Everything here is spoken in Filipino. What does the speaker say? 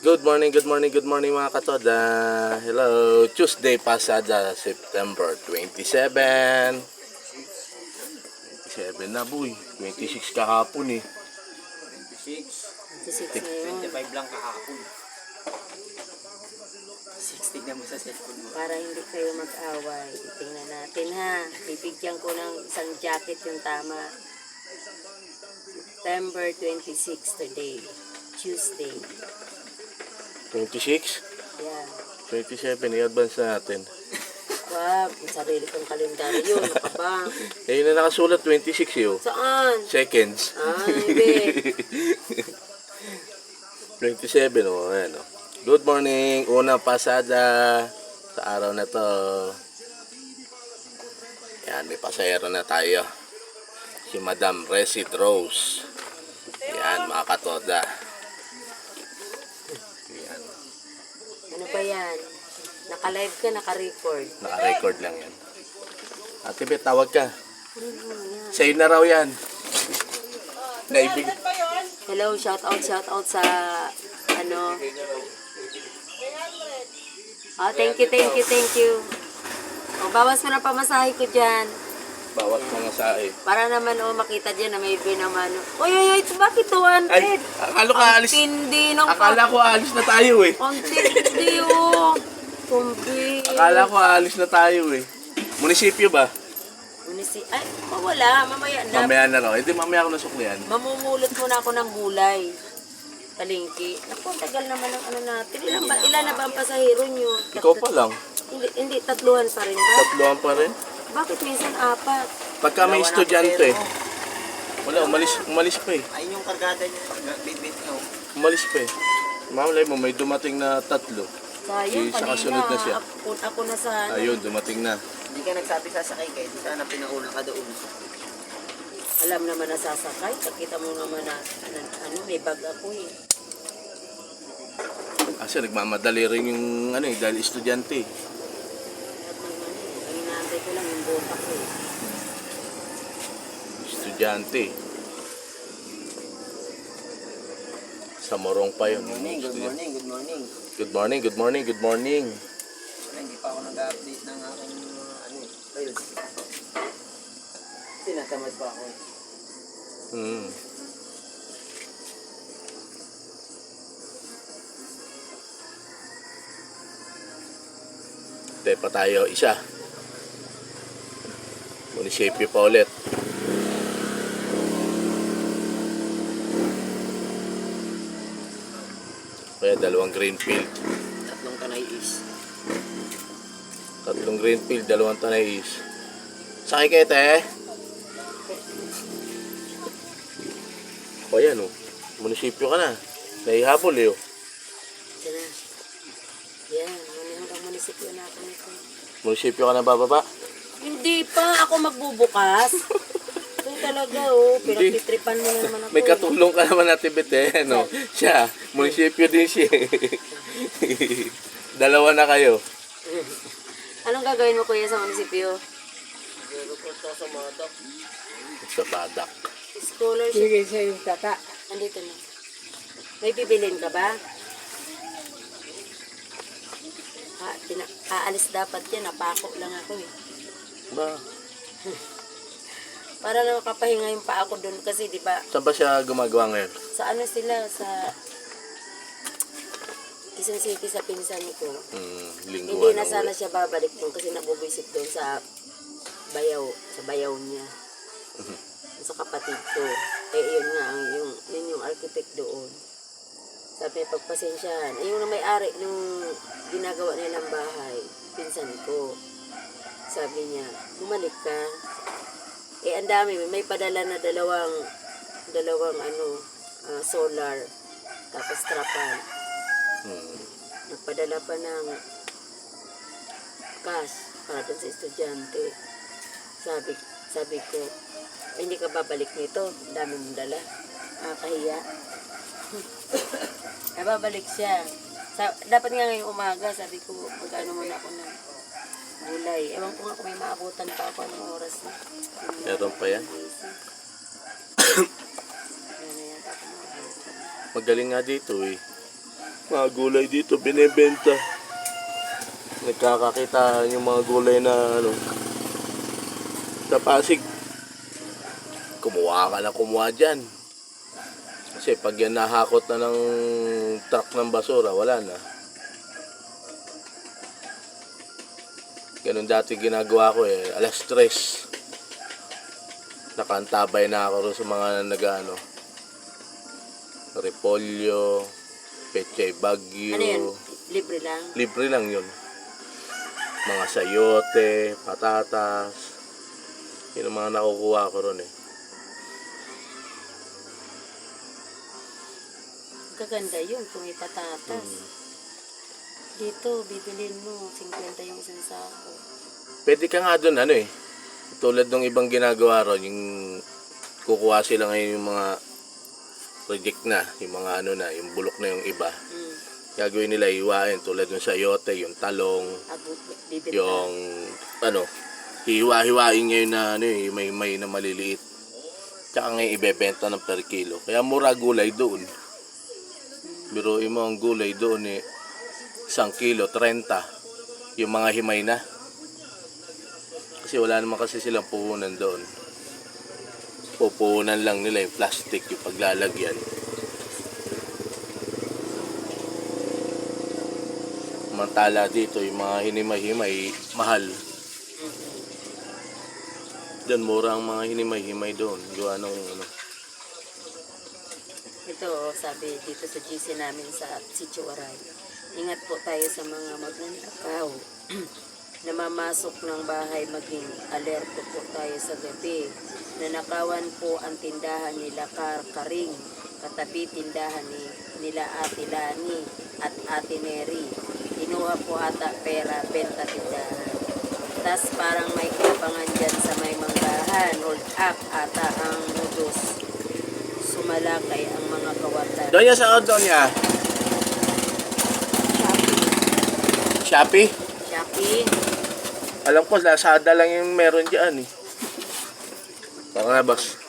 Good morning, good morning, good morning mga katoda. Hello, Tuesday pasada, September 27. 27 na boy. 26 kahapon eh. 26 ngayon. 25 lang kahapon. 60 na mo sa cellphone mo. Para hindi kayo mag-away. Tingnan natin ha. Bibigyan ko ng isang jacket yung tama. September 26 today. Tuesday. 26? Yeah. 27, i-advance na natin. Wag, yung sarili kong kalendaryo. Yun, ano ka ba? Eh, na nakasulat, 26 yun. Saan? Seconds. Ah, hindi. 27, oh, ayan oh. Good morning, unang pasada sa araw na to. Yan, may pasahero na tayo. Si Madam Resid Rose. Yan, mga katoda. Ba yan? Naka-live ka, naka-record. naka-record lang yan. Ate Bet, tawag ka. Sa'yo na raw yan. Naibig. Hello, shout out, shout out sa ano. Oh, thank you, thank you, thank you. Oh, bawas mo na pamasahe ko dyan. Bawat mga sae. Para naman oh, makita dyan na may binaman. Uy, uy, uy, bakit 200? Ay, akala ko alis. Tindi ng Akala ko alis na tayo eh. Ang tindi oh. Tumbi. Akala ko alis na tayo eh. Munisipyo ba? Unisi. Ay, mawala. Mamaya na. Mamaya na raw. Hindi mamaya ako nasuklian. Mamumulot muna ako ng gulay. Palingki. Naku, tagal naman ang ano natin. Ilan, ba, ilan na ba ang pasahero nyo? Ikaw pa lang. Hindi, hindi, tatluhan pa rin ba? Tatloan pa rin. Bakit minsan apat? Pagka may Dalawa na estudyante. pero, Wala, umalis, umalis pa eh. Ayun yung kargada niya. Bit-bit. Umalis pa eh. Mamlay mo, may dumating na tatlo. Sayang, Di, sa kanina. kasunod na siya. Ako, ako na sa ano. Ayun, dumating na. Hindi ka nagsabi sasakay kayo. Di sana pinauna ka doon. Alam naman na sasakay. Nakita mo naman na ano, ano, may bag ako eh. Kasi nagmamadali rin yung ano eh, dahil estudyante eh. Eh. Inaantay ko lang yung boka ko eh. Estudyante. Sa morong pa yun. Good morning, good morning, good morning. Good morning, good morning, good morning. Wala, hindi pa ako nag-update ng aking mga ano eh. Reels. Tinatamad pa ako. Hmm. Te pa tayo isa. Munisipyo pa ulit. Kaya dalawang greenfield. Tatlong kanay is. Tatlong greenfield, dalawang tanay is. Sakay kayo, te. O yan, oh. Munisipyo ka na. Naihabol, eh, oh. Ito na. Yan. Munisipyo na ako nito. Munisipyo ka na bababa. Hindi pa ako magbubukas. Ito talaga oh. Pinagtitripan mo na naman ako. May eh. katulong ka naman natin, Bete. Ano? Siya, munisipyo din siya. Dalawa na kayo. Anong gagawin mo kuya sa munisipyo? Sa badak. Scholarship. Sige sa yung tata. Andito na. May bibilin ka ba? Ah, aalis dapat yan. Napako lang ako eh. Ba? Para na makapahinga yung pa ako doon kasi di ba Saan ba siya gumagawa ngayon? sa ano sila sa Quezon City sa pinsan ko. Hmm, Hindi lingguan na na sana siya babalik doon kasi nabubisit doon sa bayaw, sa bayaw niya. Sa kapatid ko. Eh, yun nga, ang, yung, yun yung architect doon. Sabi, pagpasensyahan. Eh, yung may-ari nung ginagawa nilang bahay, pinsan ko. Sabi niya, bumalik ka. Eh, ang dami. May padala na dalawang, dalawang ano, ah, solar. Tapos trapan. Hmm. Nagpadala pa ng cash para dun sa estudyante. Sabi, sabi ko, "Ay, hindi ka babalik nito. Ang dami mong dala. Ah, kahiya. Ay, babalik siya. Sa, dapat nga ngayong umaga, sabi ko, magkano muna ako ng gulay. Ewan ko nga kung may maabutan pa ako ng oras na. Meron pa yan? Magaling nga dito eh. Mga gulay dito, binibenta. Nagkakakita yung mga gulay na ano. Sa Pasig. Kumuha ka na kumuha dyan. Kasi pag yan nahakot na ng truck ng basura, wala na. Ganun dati ginagawa ko eh. Alas tres. Nakantabay na ako rin sa mga nagano. Repolyo, Pechay Bagyo. Ano yun? Libre lang. Libre lang yun. Mga sayote, patatas. Yun ang mga nakukuha ko ron eh. Kaganda yun kung may patatas. Mm. Dito, bibilin mo, 50 yung isang sako. Pwede ka nga doon ano eh. Tulad ng ibang ginagawa ron, yung kukuha sila ngayon yung mga reject na, yung mga ano na, yung bulok na yung iba. Mm. Gagawin nila iwain tulad ng sayote, yung talong, Abot, yung ano, hiwa-hiwain niya yun na ano eh, may may na maliliit. Tsaka ngayon ibebenta ng per kilo. Kaya mura gulay doon. Biruin mo ang gulay doon eh, isang kilo, 30. Yung mga himay na. Kasi wala naman kasi silang puhunan doon. Pupuhunan lang nila yung plastic, yung paglalagyan. Mantala dito, yung mga hinimay-himay, mahal. Doon, mura ang mga hinimay-himay doon. Gawa nung ano. Ito, oh, sabi dito sa GC namin sa Sitio. Ingat po tayo sa mga magnanakaw. Namamasok ng bahay, maging alerto po tayo sa gabi. Nanakawan po ang tindahan nila Kar Karing, katabi tindahan ni nila Ate Lani at Ate Neri. Kinuha po ata pera, benta tindahan. Tapos parang may kapangan dyan sa may manggahan, hold up ata ang modus sumalakay ang mga kawatan. Doon sa niya. Shopping. Shopee? Shopping. Alam ko, Lazada lang yung meron dyan eh. Tara na.